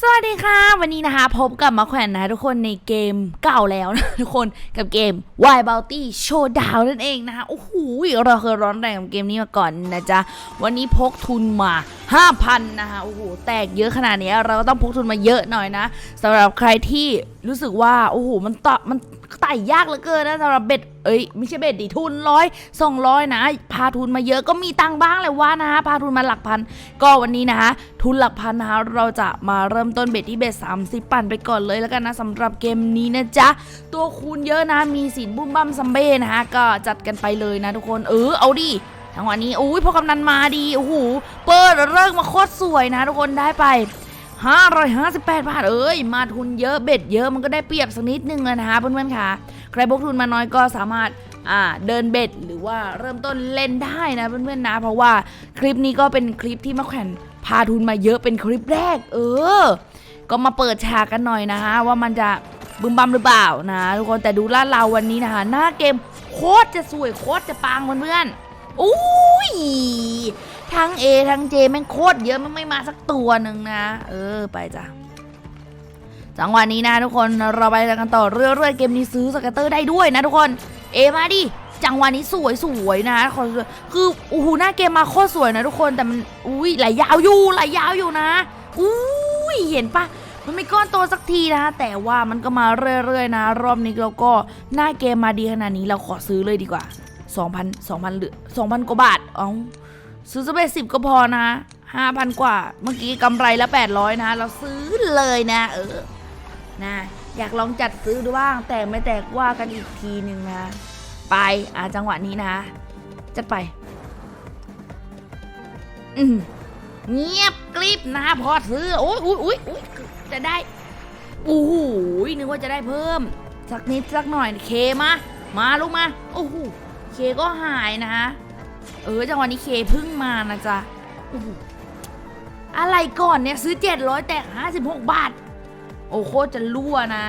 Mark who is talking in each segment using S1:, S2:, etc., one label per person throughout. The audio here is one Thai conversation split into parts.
S1: สวัสดีค่ะ วันนี้นะคะ พบกับมาแขวนนะทุกคนในเกมเก่าแล้วนะทุกคนกับเกม Wild Bounty Showdown นั่นเองนะคะโอ้โหเราเคยร้อนแรงกับเกมนี้มาก่อนนะจ๊ะ วันนี้พกทุนมา 5,000 นะคะโอ้โหแตกเยอะขนาดนี้เราก็ต้องพกทุนมาเยอะหน่อยนะสำหรับใครที่รู้สึกว่าโอ้โหมันต่อมัน ไต่ยากเหลือเกินนะสำหรับเบ็ดเอ้ยไม่ใช่เบ็ดดิทุนร้อยสองร้อยนะ พาทุนมาเยอะก็มีตังบ้างแหละว่านะพาทุนมาหลักพัน ก็วันนี้นะคะทุนหลักพันนะคะเราจะมาเริ่มต้นเบ็ดที่เบ็ด30ปั่นไปก่อนเลยแล้วกันนะสำหรับเกมนี้นะจ๊ะตัวคูณเยอะนะมีสินบุ้มบั้มซัมเบ้นะคะก็จัดกันไปเลยนะทุกคนเออเอาดิจังวะนี้อุ้ยพอกำนันมาดีโอ้โหเปิดเริ่มมาโคตรสวยนะทุกคนได้ไป 558 บาท เอ้ย มาทุนเยอะเบ็ดเยอะมันก็ได้เปรียบสักนิดนึงเลยนะคะเพื่อนๆค่ะ ใครพกทุนมาน้อยก็สามารถอ่าเดินเบ็ดหรือว่าเริ่มต้นเล่นได้นะเพื่อนๆนะ เพราะว่าคลิปนี้ก็เป็นคลิปที่มาแขวนพาทุนมาเยอะเป็นคลิปแรก เออ ก็มาเปิดฉากกันหน่อยนะคะว่ามันจะบึมบัมหรือเปล่านะทุกคนแต่ดูลาเราวันนี้นะคะหน้าเกมโคตรจะสวยโคตรจะปังเพื่อนๆอุ้ย ทั้ง A ทั้ง J แม่งโคตรเยอะมันไม่มาสักตัวหนึ่งนะ เออไปจ้ะจังหวะนี้นะทุกคนเราไปกันต่อเรื่อยๆเกมนี้ซื้อสเกตเตอร์ได้ด้วยนะทุกคน เอมาดิจังหวะนี้สวยสวยๆนะขอคือโอ้โหหน้าเกมมาโคตรสวยนะทุกคนแต่มันอุ้ยไหลยาวอยู่ไหลยาวอยู่นะอุ้ยเห็นปะมันไม่ก้อนโตสักทีนะแต่ว่ามันก็มาเรื่อยๆนะ รอบนี้เราก็หน้าเกมมาดีขนาดนี้เราขอซื้อเลยดีกว่า 2,000 2,000หลือ2,000กว่าบาทอ้า ซื้อสเป็นสิบก็พอนะห้าพันกว่า เมื่อกี้กำไรละแปดร้อยนะ เราซื้อเลยนะ เออ นะ อยากลองจัดซื้อดูบ้าง แต่ไม่แตกว่ากันอีกทีหนึ่งนะ ไป อ่าจังหวะนี้นะ จัดไป อืมเงียบกริบนะพอซื้อ โอ้ยอุ้ยอุ้ยอุ้ยจะได้โอ้โหนึกว่าจะได้เพิ่ม สักนิดสักหน่อยเคมา มาลูกมา โอ้โหเคก็หายนะ เออจังหวะนี้เคเพึ่งมานะจ๊ะอะไรก่อนเนี่ยซื้อ 700 แต่56 บาท โอ้โคตรจะรั่วนะ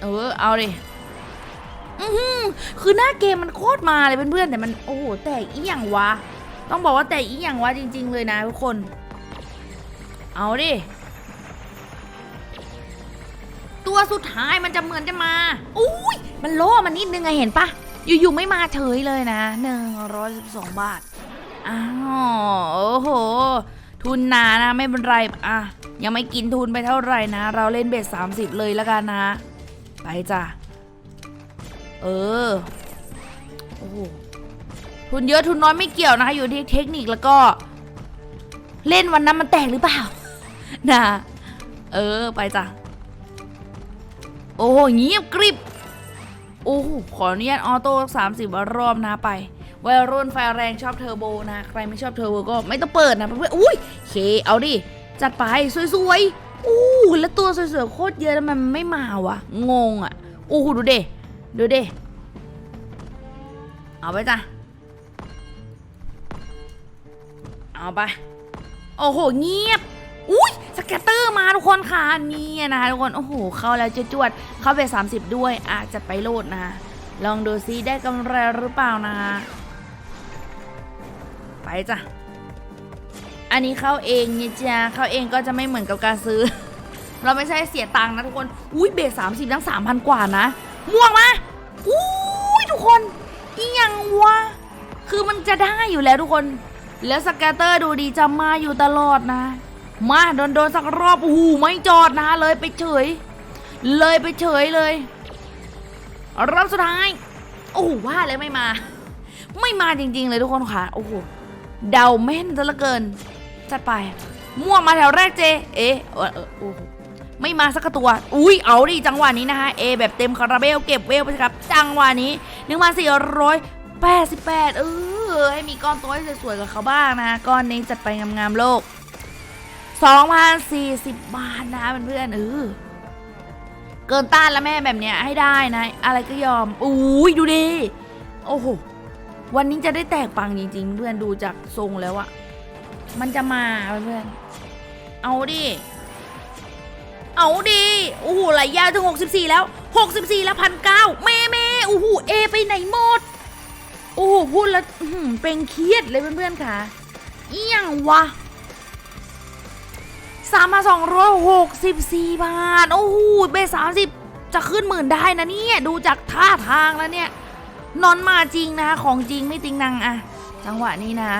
S1: เออ เอาดิอือหือคือหน้าเกมมันโคตรมาเลยเพื่อนๆแต่มันโอ้โหแตกอีหยังวะ ต้องบอกว่าแตกอีหยังวะจริง ๆ เลยนะทุกคน เอาดิ ตัวสุดท้ายมันจะเหมือนจะมา อุ้ยมันโล่มันนิดนึงไงเห็นปะ อยู่ๆไม่มาเฉยเลยนะหนึ่งร้อยสิบสองบาท อ้าวโอ้โห ทุนนานะไม่เป็นไรอะ ยังไม่กินทุนไปเท่าไหร่นะ เราเล่นเบสามสิบเลยแล้วกันนะ ไปจ้ะ เออ โอ้โห ทุนเยอะทุนน้อยไม่เกี่ยวนะคะ อยู่ที่เทคนิคแล้วก็ เล่นวันนั้นมันแตกหรือเปล่า นะ เออ ไปจ้ะ โอ้โหเงียบกริบ โอ้โหขออนุญาตออโต้สามสิบรอบนะไปวัยรุ่นไฟแรงชอบเทอร์โบนะ ใครไม่ชอบเทอร์โบก็ไม่ต้องเปิดนะเพื่อนอุ้ยเค เอาดิ จัดไป สวยๆอู้แล้วตัวสวยๆโคตรเยอะแล้วมันไม่มาวะงงอะอู้หูดูเดดูเดเอาไปจ้ะ เอาไป โอ้โห เงียบ อุ้ย กตเตอร์มาทุกคนค่ะนี่นะคะทุกคนโอ้โหเข้าแล้วจวดๆเข้าไป 30 ด้วยอาจจะไปโลดนะลองดูซิได้กำไรหรือเปล่านะไปจ้ะอันนี้เข้าเองเนี่ยจ้าเข้าเองก็จะไม่เหมือนกับการซื้อ เราไม่ใช่เสียตังค์นะทุกคนอุ้ยเบสสามสิบทั้งสามพันกว่านะม่วงมาอุ้ยทุกคนอียังวะคือมันจะได้อยู่แล้วทุกคน แล้วสแกตเตอร์ดูดีจะมาอยู่ตลอดนะ มาโดนโดนๆสักรอบโอ้โหไม่จอดนะเลยไปเฉย เลยไปเฉยเลยรอบสุดท้ายโอ้โหว่าเลยไม่มา ไม่มาจริง ๆ เลยทุกคนค่ะโอ้โหเดาแม่นซะเหลือเกินจัดไปมั่วมาแถวแรกเจ เอ๊ะเอโอ้โหไม่มาสักตัว อุ้ยเอาดิจังหวะนี้นะคะเอแบบเต็มคาราเบลเก็บเวลไปครับ จังหวะนี้หนึ่งพันสี่ร้อยแปดสิบแปดเออให้มีก้อนตัวสวยๆกับเขาบ้างนะก้อนนี้จัดไปงามๆโลก สองพันสี่สิบบาทนะเพื่อนๆเออเกินต้านแล้วแม่แบบเนี้ยให้ได้นะ อะไรก็ยอมอุ้ยดูดิ โอ้โห วันนี้จะได้แตกปังจริงๆ เพื่อนดูจากทรงแล้วอะมันจะมาเพื่อนเอาดิ เอาดิโอ้โหไหลยาวถึง 64 แล้ว 64 แล้วพันเก้าแม่แม่โอ้โหเอไปไหนหมดโอ้โหพูดแล้วเป็นเครียดเลยเพื่อนๆค่ะเอี่ยงวะ สามพันสองร้อยหกสิบสี่บาท โอ้โหเบสสามสิบจะขึ้นหมื่นได้นะเนี่ย ดูจากท่าทางแล้วเนี่ย นอนมาจริงนะของจริงไม่ติงนังอะจังหวะนี้นะ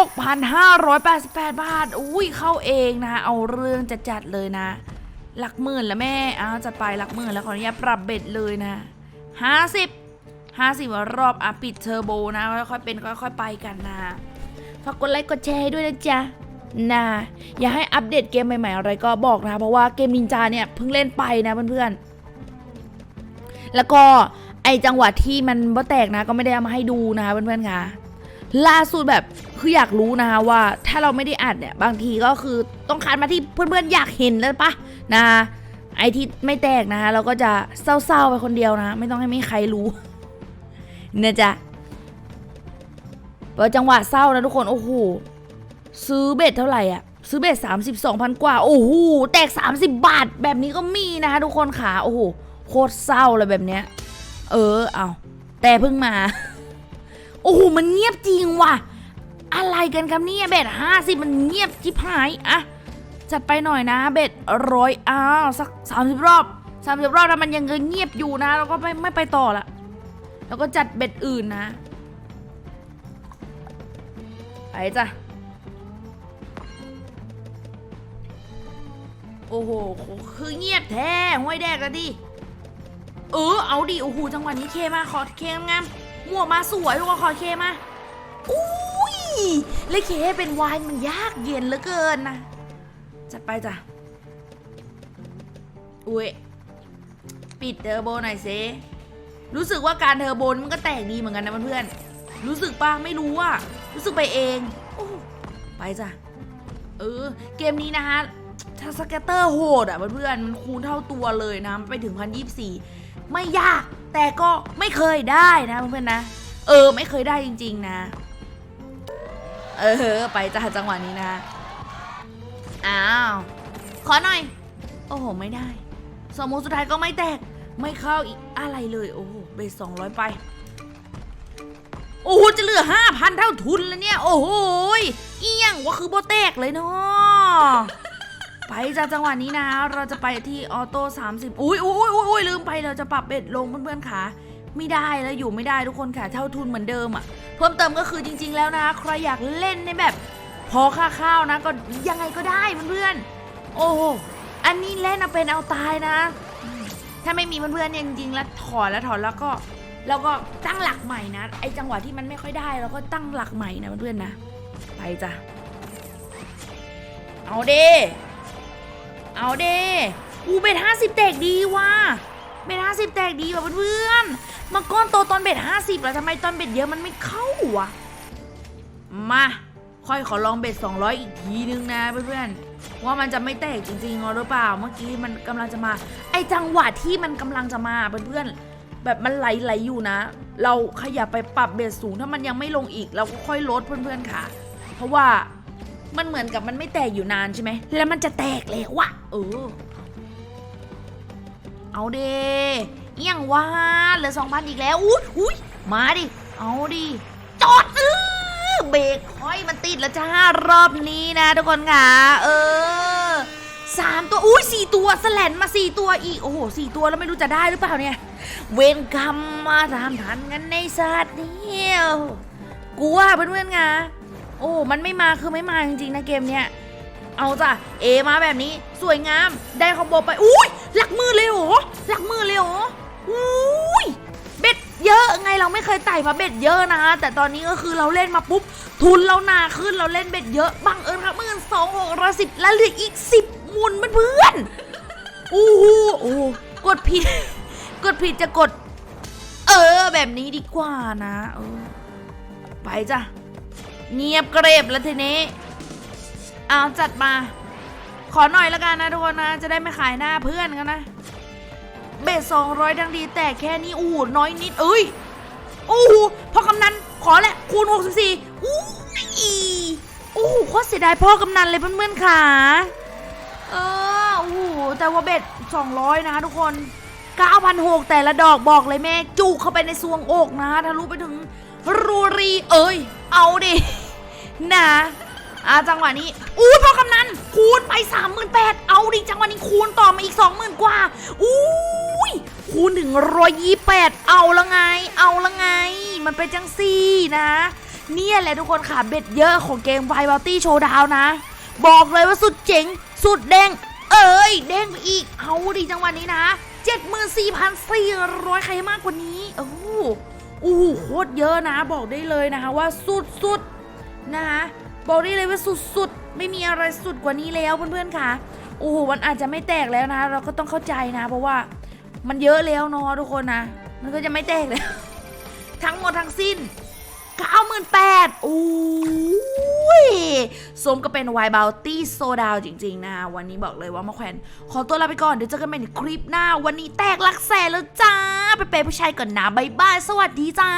S1: 6,588 บาท อุ้ยเข้าเองนะ เอาเรื่องจะจัดเลยนะ หลักหมื่นแล้วแม่เอาจัดไปหลักหมื่นแล้วขออนุญาตปรับเบ็ดเลยนะ 50 50 รอบอะปิดเทอร์โบนะ ค่อยๆเป็นค่อยๆไปกันนะ ฝากกดไลค์กดแชร์ให้ด้วยนะจ๊ะ นะอย่าให้อัปเดตเกมใหม่ๆ อะไรก็บอกนะเพราะว่าเกมนินจาเนี่ยเพิ่งเล่นไปนะเพื่อนๆ แล้วก็ไอจังหวะที่มันบ่แตกนะ ก็ไม่ได้เอามาให้ดูนะคะเพื่อนๆค่ะล่าสุดแบบคืออยากรู้นะคะว่าถ้าเราไม่ได้อัดเนี่ยบางทีก็คือต้องคันมาที่เพื่อนๆอยากเห็นแล้วปะนะไอที่ไม่แตกนะคะเราก็จะเศร้าๆไปคนเดียวนะ ไม่ต้องให้ไม่ใครรู้เนะจ๊ะว่าจังหวะเศร้านะทุกคนโอ้โห ซื้อเบ็ดเท่าไหร่อะ ซื้อเบ็ดสามสิบสองพันกว่า โอ้โห แตกสามสิบบาท แบบนี้ก็มีนะคะทุกคนขาโอ้โห โคตรเศร้าเลยแบบเนี้ย เออ เอา แต่เพิ่งมา โอ้โห มันเงียบจริงว่ะ อะไรกันครับเนี่ย เบ็ดห้าสิบมันเงียบจิบหายอะ จัดไปหน่อยนะ เบ็ดร้อยอ้าว สักสามสิบรอบสามสิบรอบถ้ามันยังเงียบอยู่นะ เราก็ไม่ไม่ไปต่อละ แล้วก็จัดเบ็ดอื่นนะ ไปจ้ะ โอ้โห คือเงียบแท้ห้วยแดกแล้วดิ เออ เอาดิ โอ้โห จังหวะนี้เคมาขอเคงามๆหมวกมาสวยทุกคนขอเคมาอุ้ยและเคเป็นวายมันยากเย็นเหลือเกินนะ จัดไปจ้ะ อุ้ย ปิดเทอร์โบหน่อยเซรู้สึกว่าการเทอร์โบมันก็แตกดีเหมือนกันนะเพื่อนๆรู้สึกปะไม่รู้อะรู้สึกไปเองอไปจ้ะ เออ เกมนี้นะคะ ถ้าสเกตเตอร์โหดอะเพื่อนๆมันคูณเท่าตัวเลยนะไปถึงพันยี่สี่ไม่ยาก แต่ก็ไม่เคยได้นะเพื่อนๆนะ เออไม่เคยได้จริง ๆ นะ เออไปจ้าจังหวะนี้นะ อ้าว ขอหน่อย โอ้โห ไม่ได้ สมมุติสุดท้ายก็ไม่แตก ไม่เข้าอีกอะไรเลย โอ้โหเบสสองร้อยไป โอ้โห จะเหลือห้าพันเท่าทุนแล้วเนี่ย โอ้โหเอียงว่าคือโบแตกเลยเนาะ จ้าจังหวะนี้นะ เราจะไปที่ออโต้30 อุ้ยอุ้ยอุ้ยอุ้ยลืมไปเราจะปรับเบ็ดลงเพื่อนๆขาไม่ได้แล้วอยู่ไม่ได้ทุกคนค่ะเท่าทุนเหมือนเดิมอะ เพิ่มเติมก็คือจริง ๆ แล้วนะใครอยากเล่นในแบบ พอค่าข้าวนะ ก็ยังไงก็ได้เพื่อนๆโอ้โหอันนี้เล่นเอาเป็นเอาตายนะ ถ้าไม่มีเพื่อนๆเนี่ยจริงๆแล้วถอนแล้วถอนแล้วก็แล้วก็ตั้งหลักใหม่นะไอจังหวะที่มันไม่ค่อยได้เราก็ตั้งหลักใหม่นะเพื่อนๆนะไปจ้ะเอาเด้ เอาเด้อูเบ็ดห้าสิบแตกดีว่ะเบ็ดห้าสิบแตกดีว่ะเพื่อนๆมาก้อนโตตอนเบ็ดห้าสิบแล้วทำไมตอนเบ็ดเยอะมันไม่เข้าวะมาค่อยขอลองเบ็ดสองร้อยอีกทีนึงนะเพื่อนๆว่ามันจะไม่แตกจริงๆหรือเปล่า เมื่อกี้มันกำลังจะมา ไอจังหวะที่มันกำลังจะมาเพื่อนๆแบบมันไหลๆอยู่นะ เราขยับไปปรับเบ็ดสูงถ้ามันยังไม่ลงอีก เราก็ค่อยลดเพื่อนๆค่ะ เพราะว่า มันเหมือนกับมันไม่แตกอยู่นานใช่ไหม แล้วมันจะแตกแล้วะเออ เอาเดเอี่ยงว่าเหลือสองพันอีกแล้ว อุ้ยอุ้ยมาดิ เอาดิ จอดเออเบรกคอยมันติดแล้วจ้ารอบนี้นะทุกคนค่ะ เออสามตัว อุ้ยสี่ตัวสแลนมาสี่ตัวอีก โอ้โหสี่ตัวแล้วไม่รู้จะได้หรือเปล่าเนี่ย เวรกรรมมาตามทันกันในศาสตร์เนี่ยกูว่าเพื่อนๆไง โอ้มันไม่มาคือไม่มาจริงๆนะเกมเนี้ยเอาจ้ะเอมาแบบนี้สวยงามได้คอมโบไปอุ้ยหลักมือเลยเหรอหลักมือเลยเหอุ้ยเบ็ดเยอะไงเราไม่เคยไต่มาเบ็ดเยอะนะแต่ตอนนี้ก็คือเราเล่นมาปุ๊บทุนเราหนาขึ้นเราเล่นเบ็ดเยอะบังเอิญครับเมื่อสองหกร้อยสิบแล้วเหลืออีกสิบมุนเพื่อนอู้หูโอ้โหกดผิด กดผิดจะกด เออ แบบนี้ดีกว่านะ เออ ไปจ้ะ เงียบเกรบแล้วทีนี้เอาจัดมา ขอหน่อยละกันนะทุกคนนะ จะได้ไม่ขายหน้าเพื่อนกันนะ เบสสองร้อยดังดี แต่แค่นี้อู้น้อยนิด เอ้ยอู้พ่อกำนันขอแหละ คูณหกสิบสี่อู้อีอู้หูโคตรเสียดายพ่อกำนันเลยเพื่อนๆค่ะเอออู้แต่ว่าเบ็ดสองร้อยนะทุกคน9,600แต่ละดอกบอกเลยแม่ จุกเข้าไปในซวงอกนะทะลุไปถึง รูรีเอ้ย เอาดินะอาจังหวะนี้ อู้พ่อกำนันคูณไปสามหมื่นแปดเอาดิจังหวะนี้คูณต่อมาอีกสองหมื่นกว่าอุ้ยคูณถึงร้อยยี่แปดเอาละไง เอาละไง มันเป็นจังซี่นะ เนี่ยแหละทุกคนค่ะ เบ็ดเยอะของเกมไวบ o ตี้โชว์ดาวนะ บอกเลยว่าสุดเจ๋ง สุดเด้ง เอ้ย เด้งไปอีก เอาดิจังหวะนี้นะ 74,400 ใครมากกว่านี้ โอ้ อู้โหโคตรเยอะนะบอกได้เลยนะคะว่าสุดๆนะคะบอกได้เลยว่าสุดๆ ไม่มีอะไรสุดกว่านี้แล้วเพื่อนๆค่ะโอ้โหมันอาจจะไม่แตกแล้วนะ เราก็ต้องเข้าใจนะ เพราะว่ามันเยอะแล้วเนาะทุกคนนะ มันก็จะไม่แตกแล้ว ทั้งหมดทั้งสิ้น 98,000โอ้ ยสมก็เป็นวบาลตี้โซดาวจริงๆนะ วันนี้บอกเลยว่ามาแขวนขอตัวลาไปก่อน เดี๋ยวเจอกันใหม่ในคลิปหน้า วันนี้แตกลักแสแล้วจ้า ไปเปย์ผู้ชายก่อนนะบายบาย สวัสดีจ้า